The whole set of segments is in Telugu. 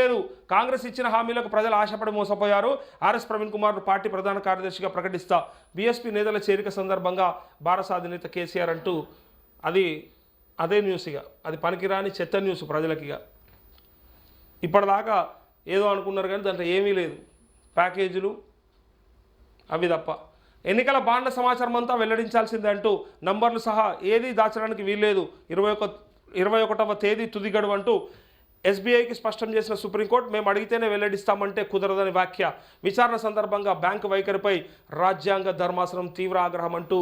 లేదు కాంగ్రెస్ ఇచ్చిన హామీలకు ప్రజలు ఆశపడి మోసపోయారు. ఆర్ఎస్ ప్రవీణ్ కుమార్ పార్టీ ప్రధాన కార్యదర్శిగా ప్రకటిస్తా. బీఎస్పీ నేతల చేరిక సందర్భంగా భారత అధినేత కేసీఆర్ అంటూ అది అదే న్యూస్ ఇక. అది పనికిరాని చెత్త న్యూస్ ప్రజలకి ఇక. ఇప్పటిదాకా ఏదో అనుకున్నారు కానీ దాంట్లో ఏమీ లేదు. ప్యాకేజీలు అవి తప్ప. ఎన్నికల బాండ్ల సమాచారం అంతా వెల్లడించాల్సిందే అంటూ నంబర్లు సహా ఏది దాచడానికి వీల్లేదు. ఇరవై ఒక ఇరవై ఒకటవ తేదీ తుది గడువు అంటూ ఎస్బీఐకి స్పష్టం చేసిన సుప్రీంకోర్టు మేము అడిగితేనే వెల్లడిస్తామంటే కుదరదని వ్యాఖ్య. విచారణ సందర్భంగా బ్యాంకు వైఖరిపై రాజ్యాంగ ధర్మాసనం తీవ్ర ఆగ్రహం అంటూ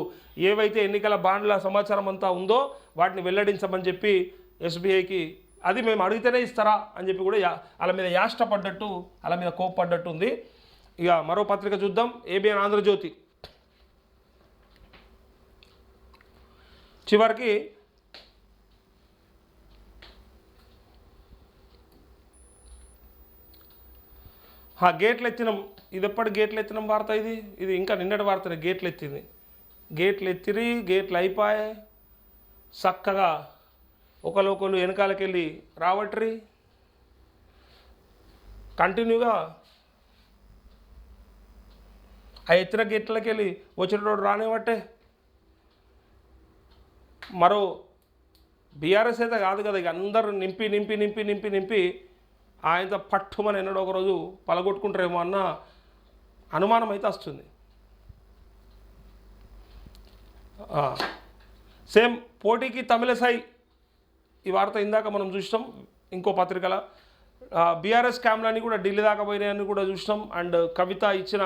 ఏవైతే ఎన్నికల బాండ్ల సమాచారం అంతా ఉందో వాటిని వెల్లడించమని చెప్పి ఎస్బీఐకి అది మేము అడిగితేనే ఇస్తారా అని చెప్పి కూడా వాళ్ళ మీద యాష్టపడ్డట్టు వాళ్ళ మీద కోప్పడ్డట్టు ఉంది. ఇక మరో పత్రిక చూద్దాం. ఏబిఎన్ ఆంధ్రజ్యోతి. చివరికి ఆ గేట్లు ఎత్తినాం ఇది ఎప్పటి గేట్లు ఎత్తినాం వార్త ఇది? ఇది ఇంకా నిన్నటి వార్తనే గేట్లు ఎత్తింది గేట్లు ఎత్తిరి గేట్లు అయిపోయాయి చక్కగా ఒకరు వెనకాలకి వెళ్ళి రావట్రి. కంటిన్యూగా ఆ ఎత్తిన గేట్లకి వెళ్ళి రోడ్డు రానివ్వట్టే. మరో బీఆర్ఎస్ అయితే కాదు కదా ఇక అందరూ నింపి నింపి నింపి నింపి నింపి ఆయనతో పట్టుమని ఎన్నడో ఒకరోజు పలగొట్టుకుంటారేమో అన్న అనుమానం అయితే వస్తుంది. సేమ్ పోటీకి తమిళసై ఈ వార్త ఇందాక మనం చూసినాం ఇంకో పత్రికల. బీఆర్ఎస్ క్యామ్లని కూడా ఢిల్లీ దాకా పోయినాయని కూడా చూసినాం అండ్ కవిత ఇచ్చిన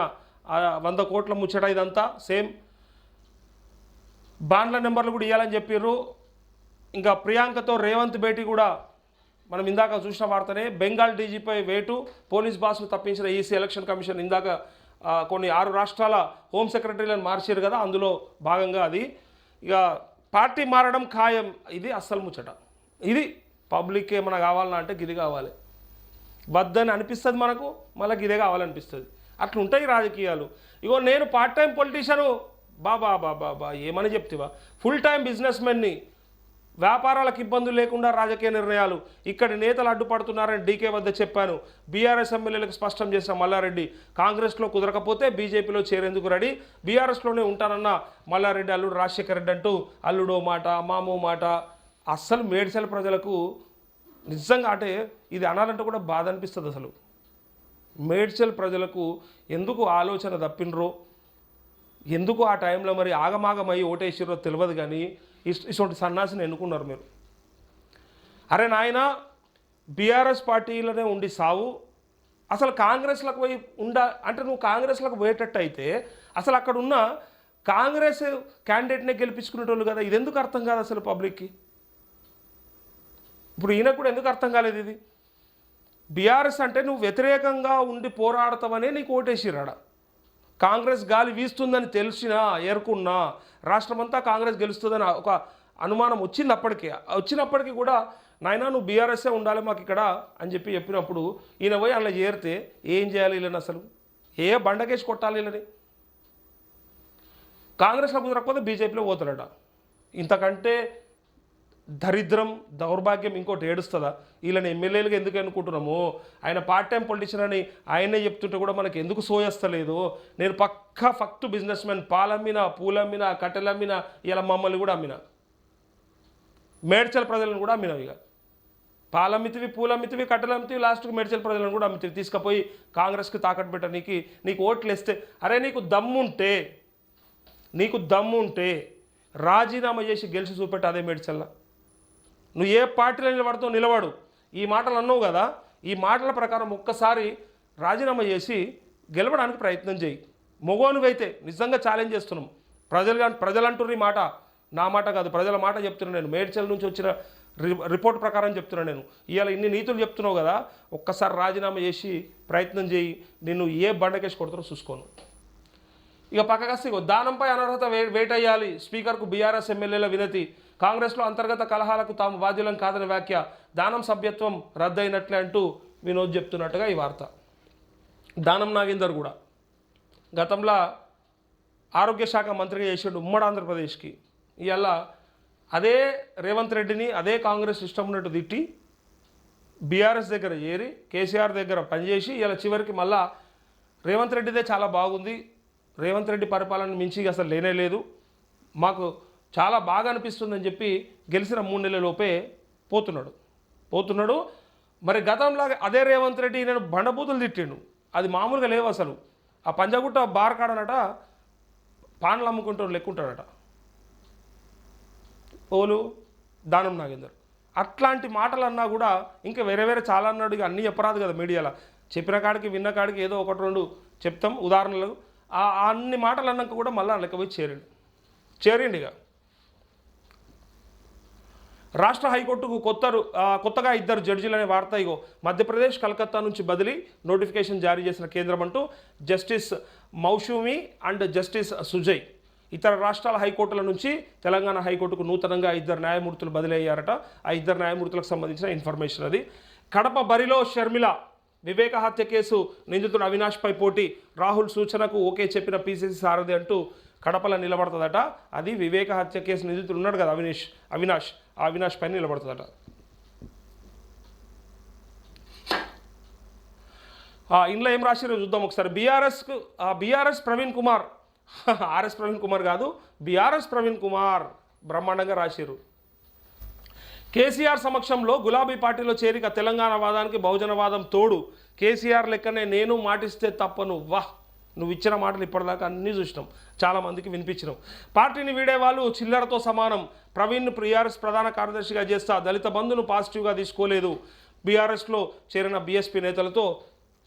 వంద కోట్ల ముచ్చట ఇదంతా సేమ్ బాండ్ల నెంబర్లు కూడా ఇవ్వాలని చెప్పారు ఇంకా ప్రియాంకతో రేవంత్ భేటీ కూడా మనం ఇందాక చూసిన వార్తనే బెంగాల్ డీజీపై వేటు పోలీస్ బాస్ను తప్పించిన ఈసీ ఎలక్షన్ కమిషన్ ఇందాక కొన్ని ఆరు రాష్ట్రాల హోమ్ సెక్రటరీలను మార్చారు కదా అందులో భాగంగా అది. ఇక పార్టీ మారడం ఖాయం ఇది అస్సలు ముచ్చట. ఇది పబ్లిక్ ఏమైనా కావాలన్నా అంటే ఇది కావాలి. వద్దని అనిపిస్తుంది మనకు మళ్ళీ ఇదే కావాలనిపిస్తుంది. అట్లా ఉంటాయి రాజకీయాలు. ఇగో నేను పార్ట్ టైం పొలిటీషియను బాబా బాబా బా ఏమని చెప్తివా? ఫుల్ టైం బిజినెస్ మెన్ని వ్యాపారాలకు ఇబ్బందులు లేకుండా రాజకీయ నిర్ణయాలు. ఇక్కడి నేతలు అడ్డుపడుతున్నారని డీకే వద్ద చెప్పాను. బీఆర్ఎస్ ఎమ్మెల్యేలకు స్పష్టం చేసిన మల్లారెడ్డి కాంగ్రెస్లో కుదరకపోతే బీజేపీలో చేరేందుకు రెడీ. బీఆర్ఎస్లోనే ఉంటానన్న మల్లారెడ్డి అల్లుడు రాజశేఖర రెడ్డి అంటూ అల్లుడో మాట మామో మాట అస్సలు మేడ్చల ప్రజలకు నిజంగా అంటే ఇది అనాలంటే కూడా బాధ అనిపిస్తుంది అసలు. మేడ్చల్ ప్రజలకు ఎందుకు ఆలోచన తప్పినరో ఎందుకు ఆ టైంలో మరి ఆగమాగమై ఓటేసిరో తెలియదు కానీ ఇటువంటి సన్నాసిని ఎన్నుకున్నారు మీరు? అరే నాయన బీఆర్ఎస్ పార్టీలోనే ఉండి సావు. అసలు కాంగ్రెస్లకు పోయి ఉండ అంటే నువ్వు కాంగ్రెస్లకు పోయేటట్టు అయితే అసలు అక్కడ ఉన్న కాంగ్రెస్ క్యాండిడేట్నే గెలిపించుకునేటోళ్ళు కదా. ఇది ఎందుకు అర్థం కాదు అసలు పబ్లిక్కి? ఇప్పుడు ఈయనకు కూడా ఎందుకు అర్థం కాలేదు ఇది? బీఆర్ఎస్ అంటే నువ్వు వ్యతిరేకంగా ఉండి పోరాడతావనే నీకు ఓటేసిరాడా కాంగ్రెస్ గాలి వీస్తుందని తెలిసినా ఎరుకున్నా రాష్ట్రమంతా కాంగ్రెస్ గెలుస్తుందని ఒక అనుమానం వచ్చింది అప్పటికే వచ్చినప్పటికీ కూడా నాయనా నువ్వు బీఆర్ఎస్ఏ ఉండాలి మాకు ఇక్కడ అని చెప్పి చెప్పినప్పుడు ఈయన పోయి అందులో చేరితే ఏం చేయాలి వీళ్ళని అసలు? ఏ బండకేసి కొట్టాలి వీళ్ళని? కాంగ్రెస్లో కుదరకపోతే బీజేపీలో పోతాడట ఇంతకంటే దరిద్రం దౌర్భాగ్యం ఇంకోటి ఏడుస్తుందా? వీళ్ళని ఎమ్మెల్యేలుగా ఎందుకు అనుకుంటున్నాము ఆయన పార్ట్ టైం పొలిటీషియన్ అని ఆయనే చెప్తుంటే కూడా మనకి ఎందుకు సోయస్తలేదు? నేను పక్కా ఫక్తు బిజినెస్ మ్యాన్ పాలమ్మిన పూలమ్మిన కట్టెలమ్మిన ఇలా మమ్మల్ని కూడా అమ్మిన. మేడ్చల్ ప్రజలను కూడా అమ్మిన ఇక. పాలమ్మితివి పూలమ్మితివి కట్టెలమ్మితివి లాస్ట్కి మేడ్చల్ ప్రజలను కూడా అమ్మితివి. తీసుకుపోయి కాంగ్రెస్కి తాకట్టు పెట్ట నీకు నీకు ఓట్లు వేస్తే అరే నీకు దమ్ముంటే నీకు దమ్ముంటే రాజీనామా చేసి గెలిచి చూపెట్టు అదే మేడ్చల్లా. నువ్వు ఏ పార్టీలో నిలబడుతూ నిలబడు. ఈ మాటలు అన్నావు కదా ఈ మాటల ప్రకారం ఒక్కసారి రాజీనామా చేసి గెలవడానికి ప్రయత్నం చేయి. మొగోనువైతే నిజంగా ఛాలెంజ్ చేస్తున్నాం. ప్రజలు కానీ ప్రజలు ఈ మాట. నా మాట కాదు ప్రజల మాట చెప్తున్నాను నేను. మేడ్చల్ నుంచి వచ్చిన రి- రిపోర్ట్ ప్రకారం చెప్తున్నాను నేను. ఇవాళ ఇన్ని నీతులు చెప్తున్నావు కదా ఒక్కసారి రాజీనామా చేసి ప్రయత్నం చేయి. నిన్ను ఏ బండకేసి కొడతారో చూసుకోను. ఇక పక్కగా దానంపై అనర్హత వే వేటయ్యాలి. స్పీకర్కు బీఆర్ఎస్ ఎమ్మెల్యేల వినతి. కాంగ్రెస్లో అంతర్గత కలహాలకు తాము బాధ్యులం కాదని వ్యాఖ్య దానం సభ్యత్వం రద్దయినట్లే అంటూ వినోద్ చెప్తున్నట్టుగా ఈ వార్త. దానం నాగేందర్ కూడా. గతంలో ఆరోగ్య శాఖ మంత్రిగా చేసాడు ఉమ్మడి ఆంధ్రప్రదేశ్కి. ఇవాళ అదే రేవంత్ రెడ్డిని అదే కాంగ్రెస్ ఇష్టం ఉన్నట్టు తిట్టి బీఆర్ఎస్ దగ్గర చేరి కేసీఆర్ దగ్గర పనిచేసి ఇలా చివరికి మళ్ళా రేవంత్ రెడ్డిదే చాలా బాగుంది. రేవంత్ రెడ్డి పరిపాలన మించి అసలు లేనే లేదు. మాకు చాలా బాగా అనిపిస్తుందని చెప్పి గెలిచిన మూడు నెలల లోపే పోతున్నాడు. పోతున్నాడు. మరి గతంలాగా అదే రేవంత్ రెడ్డి నేను బండబూతులు తిట్టిండు. అది మామూలుగా లేవు అసలు. ఆ పంజాగుట్ట బార్ కాడనట పాన్లు అమ్ముకుంటాడు లెక్కుంటాడట ఓలు దానం నాగేందర్. అట్లాంటి మాటలు అన్నా కూడా ఇంకా వేరే వేరే చాలా అన్నాడు ఇక అన్నీ చెప్పరాదు కదా మీడియాలో. చెప్పిన కాడికి విన్న కాడికి ఏదో ఒకటి రెండు చెప్తాం ఉదాహరణలు. ఆ అన్ని మాటలు అన్నాక కూడా మళ్ళీ లెక్క పోయి చేరిండు. చేరిండు ఇక. రాష్ట్ర హైకోర్టుకు కొత్తరు కొత్తగా ఇద్దరు జడ్జీలనే వార్త ఇగో మధ్యప్రదేశ్ కలకత్తా నుంచి బదిలీ నోటిఫికేషన్ జారీ చేసిన కేంద్రం అంటూ justice Moushumi and justice Sujay. ఇతర రాష్ట్రాల హైకోర్టుల నుంచి తెలంగాణ హైకోర్టుకు నూతనంగా ఇద్దరు న్యాయమూర్తులు బదిలీ అయ్యారట ఆ ఇద్దరు న్యాయమూర్తులకు సంబంధించిన ఇన్ఫర్మేషన్ అది. కడప బరిలో షర్మిల వివేక హత్య కేసు నిందితుడు అవినాష్పై పోటీ. రాహుల్ సూచనకు ఓకే చెప్పిన పీసీసీ సారథి అంటూ కడపలో నిలబడుతుందట. అది వివేక హత్య కేసు నిందితుడు ఉన్నాడు కదా అవినేష్ అవినాష్. ఆ అవినాష్ పైన నిలబడుతుందట. ఆ, ఇందులో ఏం రాసిరో చూద్దాం ఒకసారి. బీఆర్ఎస్కు బీఆర్ఎస్ ప్రవీణ్ కుమార్. ఆర్ఎస్ ప్రవీణ్ కుమార్ కాదు బీఆర్ఎస్ ప్రవీణ్ కుమార్ బ్రహ్మాండంగా రాశారు కేసీఆర్ సమక్షంలో గులాబీ పార్టీలో చేరిక తెలంగాణ వాదానికి బహుజనవాదం తోడు. కేసీఆర్ లెక్కనే నేను మాటిస్తే తప్పను. వాహ్! నువ్వు ఇచ్చిన మాటలు ఇప్పటిదాకా అన్నీ చూసినాం. చాలామందికి వినిపించినాం. పార్టీని వీడే వాళ్ళు చిల్లరతో సమానం. ప్రవీణ్ బీఆర్ఎస్ ప్రధాన కార్యదర్శిగా చేస్తా దళిత బంధును పాజిటివ్గా తీసుకోలేదు. బీఆర్ఎస్లో చేరిన బీఎస్పీ నేతలతో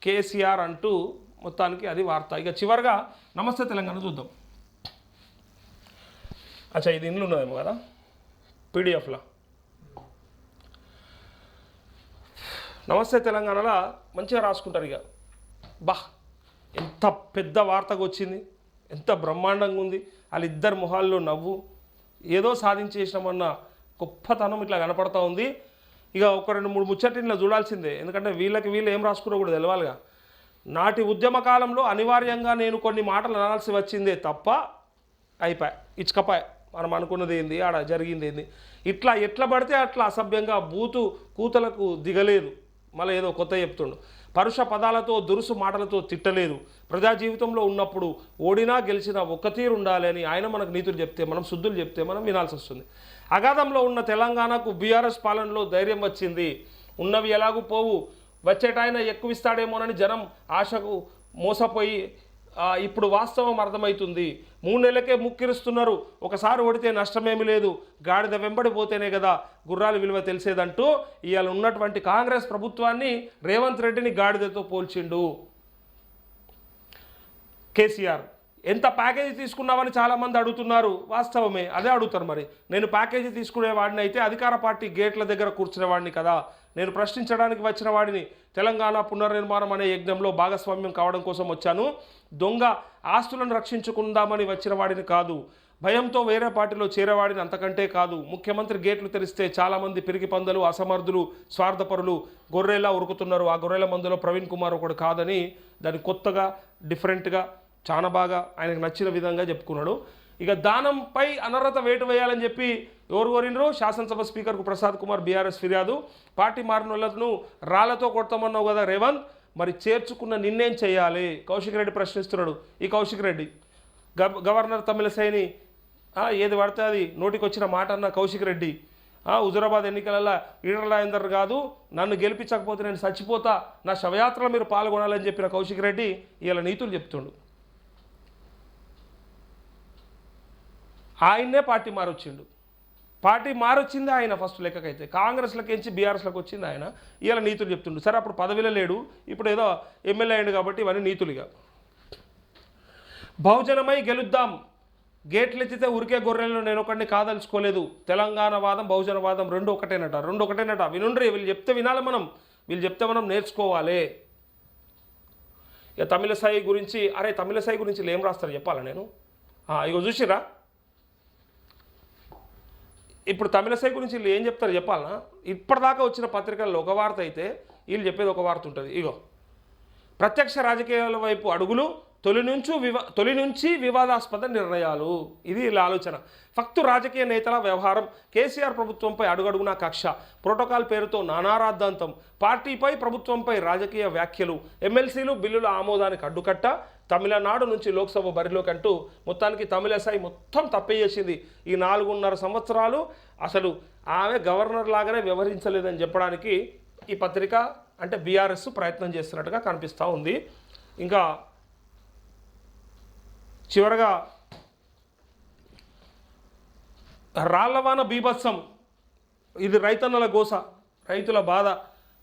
కేసీఆర్ అంటూ మొత్తానికి అది వార్త. ఇక చివరిగా నమస్తే తెలంగాణ చూద్దాం. అచ్చా ఇది ఇండ్లు ఉన్నదేమో కదా? పీడిఎఫ్లో? నమస్తే తెలంగాణలో మంచిగా రాసుకుంటారు ఇక. బా ఎంత పెద్ద వార్తకు వచ్చింది ఎంత బ్రహ్మాండంగా ఉంది వాళ్ళిద్దరు మొహాల్లో నవ్వు. ఏదో సాధించేసినామన్న గొప్పతనం ఇట్లా కనపడతా ఉంది. ఇక ఒక రెండు మూడు ముచ్చటిన్లో చూడాల్సిందే. ఎందుకంటే వీళ్ళకి వీళ్ళు ఏం రాసుకున్నా కూడా తెలవాలిగా. నాటి ఉద్యమ కాలంలో అనివార్యంగా నేను కొన్ని మాటలు అనాల్సి వచ్చిందే తప్ప అయిపోయి. ఇచ్చుకపాయ. మనం అనుకున్నది ఏంది? ఆడ జరిగింది ఏంది? ఇట్లా ఎట్లా పడితే అట్లా అసభ్యంగా బూతు కూతలకు దిగలేదు. మళ్ళీ ఏదో కొత్త చెప్తుండు. పరుష పదాలతో దురుసు మాటలతో తిట్టలేదు. ప్రజా జీవితంలో ఉన్నప్పుడు ఓడినా గెలిచినా ఒక్క తీరు ఉండాలి అని ఆయన మనకు నీతులు చెప్తే మనం శుద్ధులు చెప్తే మనం వినాల్సి వస్తుంది. అగాధంలో ఉన్న తెలంగాణకు బీఆర్ఎస్ పాలనలో ధైర్యం వచ్చింది. ఉన్నవి ఎలాగూ పోవు. వచ్చేటాయన ఎక్కువ ఇస్తాడేమోనని జనం ఆశకు మోసపోయి ఇప్పుడు వాస్తవం అర్థమవుతుంది. మూడు నెలలకే ముక్కిరుస్తున్నారు. ఒకసారి ఓడితే నష్టమేమి లేదు. గాడిద వెంబడి పోతేనే కదా గుర్రాల విలువ తెలిసేదంటూ ఇవాళ ఉన్నటువంటి కాంగ్రెస్ ప్రభుత్వాన్ని రేవంత్ రెడ్డిని గాడిదతో పోల్చిండు. కేసీఆర్ ఎంత ప్యాకేజీ తీసుకున్నావని చాలామంది అడుగుతున్నారు. వాస్తవమే అదే అడుగుతారు మరి. నేను ప్యాకేజీ తీసుకునేవాడిని అయితే అధికార పార్టీ గేట్ల దగ్గర కూర్చునేవాడిని కదా. నేను ప్రశ్నించడానికి వచ్చిన వాడిని. తెలంగాణ పునర్నిర్మాణం అనే యజ్ఞంలో భాగస్వామ్యం కావడం కోసం వచ్చాను. దొంగ ఆస్తులను రక్షించుకుందామని వచ్చిన వాడిని కాదు. భయంతో వేరే పార్టీలో చేరేవాడిని అంతకంటే కాదు. ముఖ్యమంత్రి గేట్లు తెరిస్తే చాలామంది పిరికి పందలు అసమర్థులు స్వార్థపరులు గొర్రెలా ఉరుకుతున్నారు. ఆ గొర్రెల మందులో ప్రవీణ్ కుమార్ ఒకడు కాదని దాన్ని కొత్తగా డిఫరెంట్గా చాలా బాగా ఆయనకు నచ్చిన విధంగా చెప్పుకున్నాడు. ఇక దానంపై అనర్హత వేటు వేయాలని చెప్పి ఎవరు కోరినరు శాసనసభ స్పీకర్కు ప్రసాద్ కుమార్ బీఆర్ఎస్ ఫిర్యాదు. పార్టీ మారిన వాళ్ళను రాళ్ళతో కొడతామన్నావు కదా రేవంత్ మరి చేర్చుకున్న నిన్నేం చేయాలి? కౌశిక్ రెడ్డి ప్రశ్నిస్తున్నాడు. ఈ కౌశిక్ రెడ్డి గవర్నర్ తమిళసైని ఏది పడితే అది నోటికి వచ్చిన మాట అన్న కౌశిక్ రెడ్డి. హుజురాబాద్ ఎన్నికలలో ఈడల రాజేందర్ కాదు నన్ను గెలిపించకపోతే నేను చచ్చిపోతా నా శవయాత్రలో మీరు పాల్గొనాలని చెప్పిన కౌశిక్ రెడ్డి ఇలా నీతులు చెప్తుండు. ఆయన్నే పార్టీ మారొచ్చిండు. పార్టీ మారొచ్చింది ఆయన ఫస్ట్ లెక్కకైతే. కాంగ్రెస్లోకి ఎంచి బీఆర్ఎస్లోకి వచ్చింది ఆయన. ఇలా నీతులు చెప్తుండు. సరే అప్పుడు పదవిలో లేడు. ఇప్పుడు ఏదో ఎమ్మెల్యే అయ్యాడు కాబట్టి ఇవన్నీ నీతులుగా. బహుజనమై గెలుద్దాం. గేట్లు ఎత్తితే ఉరికే గొర్రెలను నేను ఒకడిని కాదలుచుకోలేదు. తెలంగాణ వాదం బహుజన వాదం రెండు ఒకటేనట. రెండు ఒకటేనట. వినుండ్రి వీళ్ళు చెప్తే వినాలి మనం. వీళ్ళు చెప్తే మనం నేర్చుకోవాలి. ఇక తమిళ సాయి గురించి అరే తమిళ సాయి గురించి ఏం రాస్తారు చెప్పాలా నేను? ఇగో చూసిరా ఇప్పుడు తమిళసై గురించి వీళ్ళు ఏం చెప్తారు చెప్పాలనా? ఇప్పటిదాకా వచ్చిన పత్రికల్లో ఒక వార్త అయితే వీళ్ళు చెప్పేది ఒక వార్త ఉంటుంది. ఇగో ప్రత్యక్ష రాజకీయాల వైపు అడుగులు తొలి నుంచి వివా తొలి నుంచి వివాదాస్పద నిర్ణయాలు. ఇది వీళ్ళ ఆలోచన. ఫక్తు రాజకీయ నేతల వ్యవహారం కేసీఆర్ ప్రభుత్వంపై అడుగడుగునా కక్ష ప్రోటోకాల్ పేరుతో నానారాద్ధాంతం పార్టీపై ప్రభుత్వంపై రాజకీయ వ్యాఖ్యలు ఎమ్మెల్సీలు బిల్లుల ఆమోదానికి అడ్డుకట్ట తమిళనాడు నుంచి లోక్సభ బరిలోకి అంటూ మొత్తానికి తమిళసాయి మొత్తం తప్పేసేసింది. ఈ నాలుగున్నర సంవత్సరాలు అసలు ఆమె గవర్నర్ లాగానే వ్యవహరించలేదని చెప్పడానికి ఈ పత్రిక అంటే బీఆర్ఎస్ ప్రయత్నం చేస్తున్నట్టుగా కనిపిస్తూ ఉంది. ఇంకా చివరగా రాళ్ళవాన బీభత్సం ఇది రైతన్నల గోస రైతుల బాధ.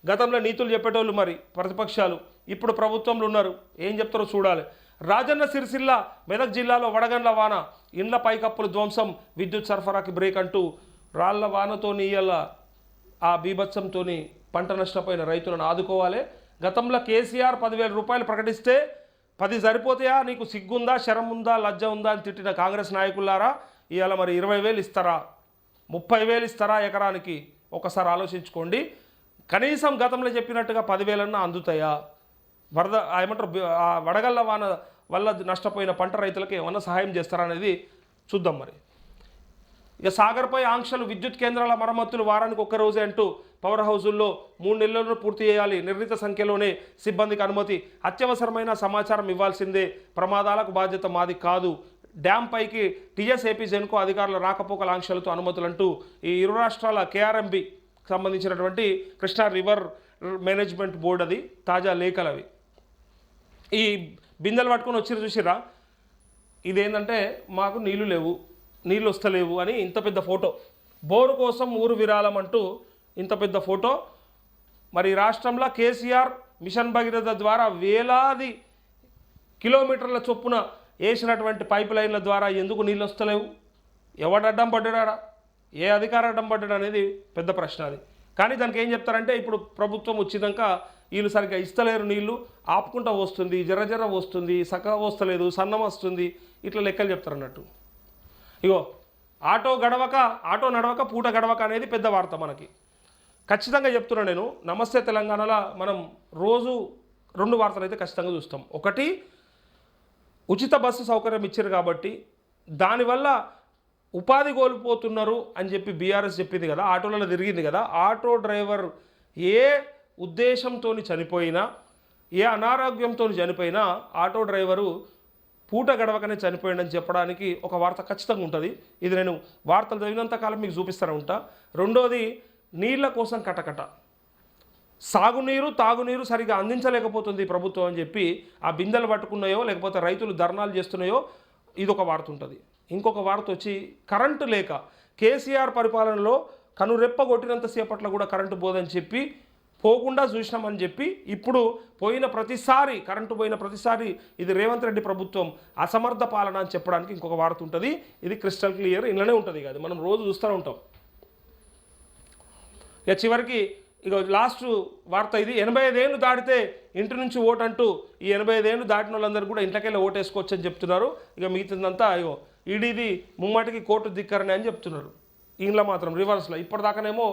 గతంలో నీతులు చెప్పేటోళ్ళు మరి ప్రతిపక్షాలు. ఇప్పుడు ప్రభుత్వంలో ఉన్నారు. ఏం చెప్తారో చూడాలి. రాజన్న సిరిసిల్ల మెదక్ జిల్లాలో వడగండ్ల వాన ఇండ్ల పైకప్పులు ధ్వంసం విద్యుత్ సరఫరాకి బ్రేక్ అంటూ రాళ్ళ వానతో ఇయ్యాల ఆ బీభత్సంతో పంట నష్టపోయిన రైతులను ఆదుకోవాలి. గతంలో కేసీఆర్ పదివేల రూపాయలు ప్రకటిస్తే పది సరిపోతాయా? నీకు సిగ్గుందా? శరం ఉందా లజ్జ ఉందా? అని తిట్టిన కాంగ్రెస్ నాయకులారా ఇవాళ మరి ఇరవై వేలు ఇస్తారా? ముప్పై వేలు ఇస్తారా ఎకరానికి? ఒకసారి ఆలోచించుకోండి. కనీసం గతంలో చెప్పినట్టుగా పదివేలన్నా అందుతాయా? వరద ఏమంటారు ఆ వడగళ్ళ వాన వల్ల నష్టపోయిన పంట రైతులకు ఏమన్నా సహాయం చేస్తారా అనేది చూద్దాం మరి. ఇక సాగర్పై ఆంక్షలు విద్యుత్ కేంద్రాల మరమ్మతులు వారానికి ఒక్క రోజే అంటూ పవర్ హౌజుల్లో మూడు నెలలను పూర్తి చేయాలి నిర్ణీత సంఖ్యలోనే సిబ్బందికి అనుమతి. అత్యవసరమైన సమాచారం ఇవ్వాల్సిందే. ప్రమాదాలకు బాధ్యత మాది కాదు. డ్యామ్ పైకి టీఎస్ఏపీ జెన్కో అధికారుల రాకపోకల ఆంక్షలతో అనుమతులంటూ ఈ ఇరు రాష్ట్రాల కేఆర్ఎంబి సంబంధించినటువంటి కృష్ణా రివర్ మేనేజ్మెంట్ బోర్డు అది తాజా లేఖలు అవి. ఈ బిందెలు పట్టుకొని వచ్చి చూసిరా ఇదేంటంటే మాకు నీళ్ళు లేవు నీళ్ళు వస్తలేవు అని ఇంత పెద్ద ఫోటో. బోరు కోసం ఊరు విరాళం అంటూ ఇంత పెద్ద ఫోటో. మరి రాష్ట్రంలో కేసీఆర్ మిషన్ భగీరథ ద్వారా వేలాది కిలోమీటర్ల చొప్పున వేసినటువంటి పైప్ లైన్ల ద్వారా ఎందుకు నీళ్ళు వస్తలేవు? ఎవడు అడ్డం పడ్డాడా? ఏ అధికార అడ్డం పడ్డాడు అనేది పెద్ద ప్రశ్న అది. కానీ దానికి ఏం చెప్తారంటే ఇప్పుడు ప్రభుత్వం వచ్చినాక వీళ్ళు సరిగ్గా ఇస్తలేరు నీళ్ళు ఆపుకుంటా వస్తుంది జర జర్ర వస్తుంది సక వస్తలేదు సన్నం వస్తుంది ఇట్లా లెక్కలు చెప్తారు అన్నట్టు ఇగో ఆటో గడవక ఆటో నడవక పూట గడవక అనేది పెద్ద వార్త మనకి. ఖచ్చితంగా చెప్తున్నా నేను నమస్తే తెలంగాణలో మనం రోజు రెండు వార్తలు అయితే ఖచ్చితంగా చూస్తాం. ఒకటి ఉచిత బస్సు సౌకర్యం ఇచ్చారు కాబట్టి దానివల్ల ఉపాధి కోల్పోతున్నారు అని చెప్పి బీఆర్ఎస్ చెప్పింది కదా ఆటోలలో తిరిగింది కదా ఆటో డ్రైవర్ ఏ ఉద్దేశంతో చనిపోయినా ఏ అనారోగ్యంతో చనిపోయినా ఆటో డ్రైవరు పూట గడవకనే చనిపోయిందని చెప్పడానికి ఒక వార్త ఖచ్చితంగా ఉంటుంది. ఇది నేను వార్తలు చదివినంత కాలం మీకు చూపిస్తూనే ఉంటా. రెండోది నీళ్ళ కోసం కటకట. సాగునీరు తాగునీరు సరిగా అందించలేకపోతుంది ప్రభుత్వం అని చెప్పి ఆ బిందెలు పట్టుకున్నాయో లేకపోతే రైతులు ధర్నాలు చేస్తున్నాయో ఇది ఒక వార్త ఉంటుంది. ఇంకొక వార్త వచ్చి కరెంటు లేక కేసీఆర్ పరిపాలనలో కనురెప్ప కొట్టినంతసేపట్లో కూడా కరెంటు పోదని చెప్పి పోకుండా చూసినామని చెప్పి ఇప్పుడు పోయిన ప్రతిసారి కరెంటు పోయిన ప్రతిసారి ఇది రేవంత్ రెడ్డి ప్రభుత్వం అసమర్థ పాలన అని చెప్పడానికి ఇంకొక వార్త ఉంటుంది. ఇది క్రిస్టల్ క్లియర్ ఇంట్లోనే ఉంటుంది కాదు మనం రోజు చూస్తూనే ఉంటాం. ఇక చివరికి ఇక లాస్ట్ వార్త ఇది. ఎనభై ఐదేళ్ళు దాటితే ఇంటి నుంచి ఓటు అంటూ ఈ ఎనభై ఐదేళ్ళు దాటిన వాళ్ళందరూ కూడా ఇంట్లోకెళ్ళి ఓటు వేసుకోవచ్చు అని చెప్తున్నారు. ఇక మిగతాదంతా ఇగో ఈడీది ముమ్మాటికి కోర్టు దిక్కరని అని చెప్తున్నారు. ఈయనలో మాత్రం రివర్స్లో ఇప్పటిదాకానేమో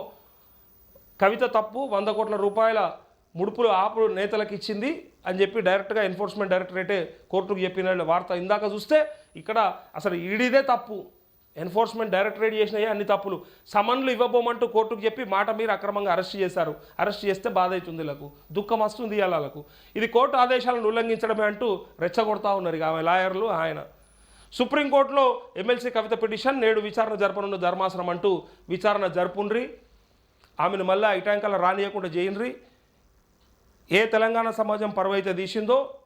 కవిత తప్పు వంద కోట్ల రూపాయల ముడుపులు ఆపు నేతలకు ఇచ్చింది అని చెప్పి డైరెక్ట్గా ఎన్ఫోర్స్మెంట్ డైరెక్టరేటే కోర్టుకు చెప్పిన వార్త ఇందాక చూస్తే ఇక్కడ అసలు ఈడీదే తప్పు. ఎన్ఫోర్స్మెంట్ డైరెక్టరేట్ చేసినాయి అన్ని తప్పులు. సమన్లు ఇవ్వబోమంటూ కోర్టుకు చెప్పి మాట మీరు అక్రమంగా అరెస్ట్ చేశారు. అరెస్ట్ చేస్తే బాధ అవుతుంది వీళ్ళకు దుఃఖం వస్తుంది వాళ్ళకు. ఇది కోర్టు ఆదేశాలను ఉల్లంఘించడమే అంటూ రెచ్చగొడతా ఉన్నారు ఇక ఆమె లాయర్లు ఆయన. సుప్రీంకోర్టులో ఎమ్మెల్సీ కవిత పిటిషన్ నేడు విచారణ జరపనున్న ధర్మాసనం అంటూ విచారణ జరుపుండ్రి. ఆమెను మళ్ళా ఇటాంకల రానియకుండా చేయండి ఏ తెలంగాణ సమాజం పరువైతే తీసిందో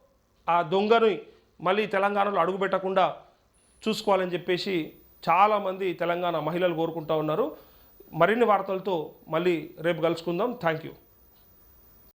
ఆ దొంగని మళ్ళీ తెలంగాణలో అడుగుపెట్టకుండా చూసుకోవాలని చెప్పేసి చాలామంది తెలంగాణ మహిళలు కోరుకుంటా ఉన్నారు. మరిన్ని వార్తలతో మళ్ళీ రేపు కలుసుకుందాం. Thank you.